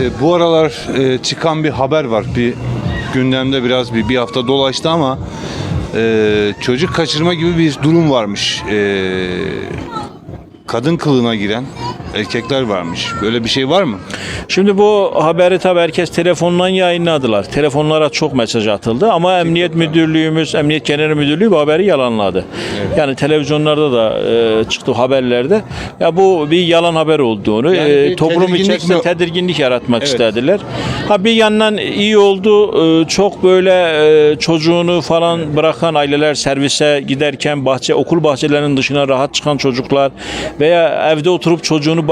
E, Bu aralar e, çıkan bir haber var. Bir gündemde biraz bir, bir hafta dolaştı ama e, çocuk kaçırma gibi bir durum varmış. E, kadın kılığına giren erkekler varmış. Böyle bir şey var mı? Şimdi bu haberi tabii herkes telefondan yayınladılar. Telefonlara çok mesaj atıldı ama Emniyet Müdürlüğümüz, Emniyet Genel Müdürlüğü bu haberi yalanladı. Yani televizyonlarda da e, çıktı haberlerde. Ya bu bir yalan haber olduğunu, Yani e, toplum içerisinde mi- tedirginlik yaratmak Evet. istediler. Ha bir yandan iyi oldu. e, çok böyle e, çocuğunu falan bırakan aileler servise giderken bahçe okul bahçelerinin dışına rahat çıkan çocuklar veya evde oturup çocuğunu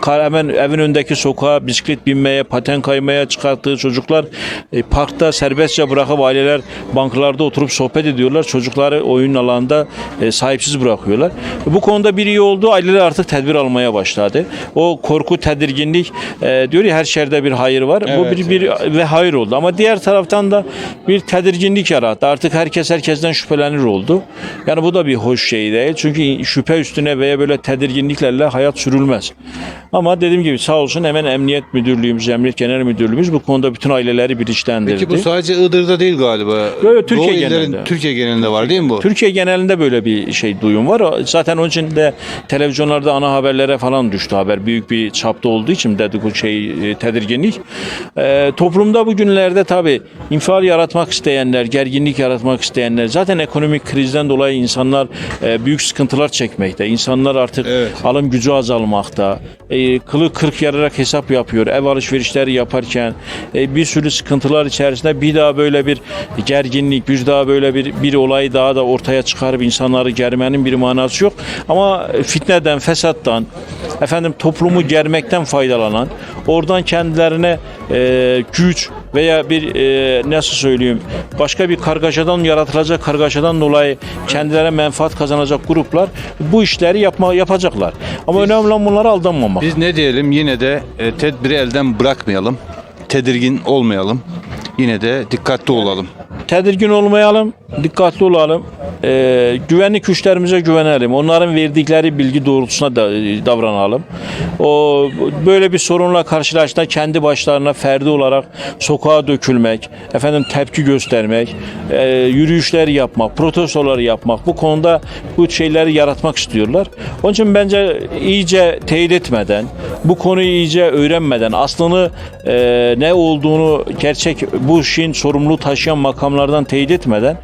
kar- hemen evin önündeki sokağa bisiklet binmeye, paten kaymaya çıkarttığı çocuklar e, parkta serbestçe bırakıp aileler banklarda oturup sohbet ediyorlar. Çocukları oyun alanında e, sahipsiz bırakıyorlar. Bu konuda bir iyi oldu. Aileler artık tedbir almaya başladı. O korku, tedirginlik e, diyor ya her şerde bir hayır var. Bu Evet, bir, bir ve hayır oldu. Ama diğer taraftan da bir tedirginlik yarattı. Artık herkes herkesten şüphelenir oldu. Yani bu da bir hoş şey değil. Çünkü şüphe üstüne veya böyle tedirginliklerle hayat sürülmez. Ama dediğim gibi sağ olsun hemen Emniyet Müdürlüğümüz, Emniyet Genel Müdürlüğümüz bu konuda bütün aileleri bilinçlendirdi. Peki bu sadece Iğdır'da değil galiba. Yo, Türkiye Doğu illerin- genelinde. Türkiye genelinde var değil mi bu? Türkiye genelinde böyle bir şey duyum var. Zaten onun için de televizyonlarda ana haberlere falan düştü haber. Büyük bir çapta olduğu için dedikodu şey e, tedirginlik. E, toplumda bugünlerde tabii infial yaratmak isteyenler, gerginlik yaratmak isteyenler zaten ekonomik krizden dolayı insanlar e, büyük sıkıntılar çekmekte. İnsanlar artık Evet. alım gücü azalmakta. E, kılı kırk yararak hesap yapıyor. Ev alışverişleri yaparken e, bir sürü sıkıntılar içerisinde bir daha böyle bir gerginlik, bir daha böyle bir bir olay daha da ortaya çıkarıp insanları germenin bir manası yok. Ama fitneden, fesattan, efendim toplumu germekten faydalanan, oradan kendilerine e, güç veya bir e, nasıl söyleyeyim başka bir kargaşadan yaratılacak kargaşadan dolayı kendilerine menfaat kazanacak gruplar bu işleri yapma yapacaklar. Ama önemli olan bunlara aldanmamak. Biz ne diyelim yine de e, tedbiri elden bırakmayalım. Tedirgin olmayalım. Yine de dikkatli olalım. Tedirgin olmayalım, dikkatli olalım. Ee, güvenlik güçlerimize güvenelim. Onların verdikleri bilgi doğrultusunda da, davranalım. O böyle bir sorunla karşılaştığında kendi başlarına ferdi olarak sokağa dökülmek, efendim tepki göstermek, e, yürüyüşler yapmak, protestoları yapmak bu konuda bu şeyleri yaratmak istiyorlar. Onun için bence iyice teyit etmeden, bu konuyu iyice öğrenmeden, aslını e, ne olduğunu gerçek bu işin sorumluluğu taşıyan makamlardan teyit etmeden